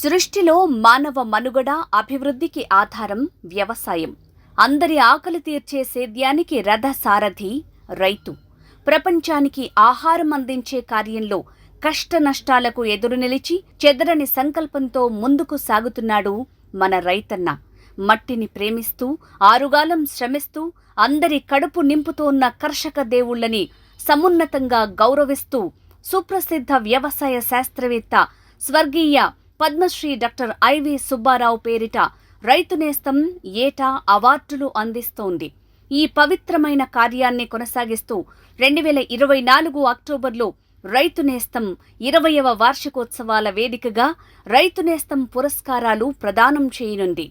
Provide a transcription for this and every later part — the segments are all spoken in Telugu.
సృష్టిలో మానవ మనుగడ అభివృద్ధికి ఆధారం వ్యవసాయం. అందరి ఆకలి తీర్చే సేద్యానికి రథ సారథి రైతు. ప్రపంచానికి ఆహారం అందించే కార్యంలో కష్ట నష్టాలకు ఎదురు నిలిచి చెదరని సంకల్పంతో ముందుకు సాగుతున్నాడు మన రైతన్న. మట్టిని ప్రేమిస్తూ ఆరుగాలం శ్రమిస్తూ అందరి కడుపు నింపుతోన్న కర్షక దేవుళ్ళని సమున్నతంగా గౌరవిస్తూ సుప్రసిద్ధ వ్యవసాయ శాస్త్రవేత్త స్వర్గీయ పద్మశ్రీ డాక్టర్ ఐవి సుబ్బారావు పేరిట రైతు నేస్తం ఏటా అవార్డులు అందిస్తోంది. ఈ పవిత్రమైన కార్యాన్ని కొనసాగిస్తూ రెండు వేల ఇరవై నాలుగు అక్టోబర్లో రైతు నేస్తం ఇరవయవ వార్షికోత్సవాల వేదికగా రైతు నేస్తం పురస్కారాలు ప్రదానం చేయనుంది.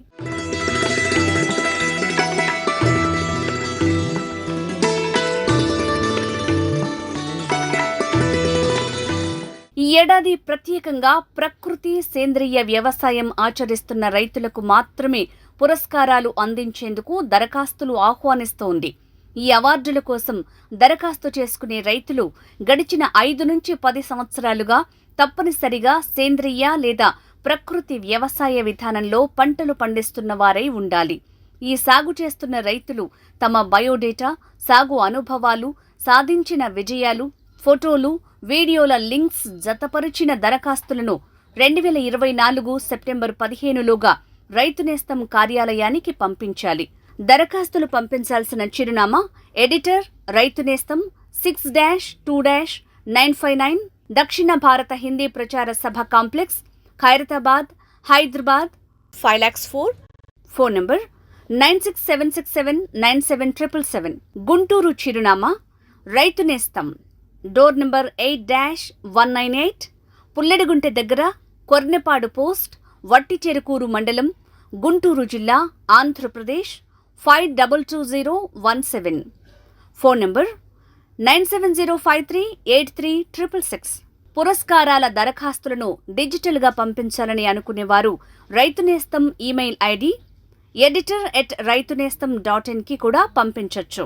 ఏడాది ప్రత్యేకంగా ప్రకృతి సేంద్రియ వ్యవసాయం ఆచరిస్తున్న రైతులకు మాత్రమే పురస్కారాలు అందించేందుకు దరఖాస్తులు ఆహ్వానిస్తోంది. ఈ అవార్డుల కోసం దరఖాస్తు చేసుకునే రైతులు గడిచిన ఐదు నుంచి పది సంవత్సరాలుగా తప్పనిసరిగా సేంద్రియ లేదా ప్రకృతి వ్యవసాయ విధానంలో పంటలు పండిస్తున్న వారై ఉండాలి. ఈ సాగు చేస్తున్న రైతులు తమ బయోడేటా సాగు అనుభవాలు సాధించిన విజయాలు ఫోటోలు వీడియోల లింక్స్ జతపరిచిన దరఖాస్తులను రెండు వేల ఇరవై నాలుగు సెప్టెంబర్ పదిహేనులోగా రైతు నేస్తం కార్యాలయానికి పంపించాలి. దరఖాస్తులు పంపించాల్సిన చిరునామా editor Raithu Nestham six dash two dash nine five nine Dakshina Bharat Hindi Prachar Sabha complex Khairatabad Hyderabad. Five lakhs four. Phone number nine six seven six seven nine seven triple seven. Guntur చిరునామా Raithu Nestham. Door number eight dash one nine eight Pulladigunta దగ్గర కొర్నెపాడు పోస్ట్ వట్టిచెరుకూరు మండలం గుంటూరు జిల్లా Andhra Pradesh five double two zero one seven. Phone number nine seven zero five three eight three triple six. పురస్కారాల దరఖాస్తులను డిజిటల్గా పంపించాలని అనుకునేవారు రైతు నేస్తం ఈమెయిల్ ఐడి ఎడిటర్ ఎట్ రైతు నేస్తం డాట్ ఇన్కి కూడా పంపించవచ్చు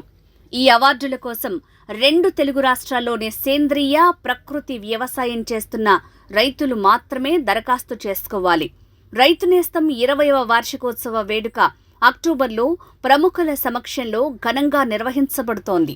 ఈ అవార్డుల కోసం రెండు తెలుగు రాష్ట్రాల్లోని సేంద్రియ ప్రకృతి వ్యవసాయం చేస్తున్న రైతులు మాత్రమే దరఖాస్తు చేసుకోవాలి. రైతు నేస్తం ఇరవయవ వార్షికోత్సవ వేడుక అక్టోబర్లో ప్రముఖుల సమక్షంలో ఘనంగా నిర్వహించబడుతోంది.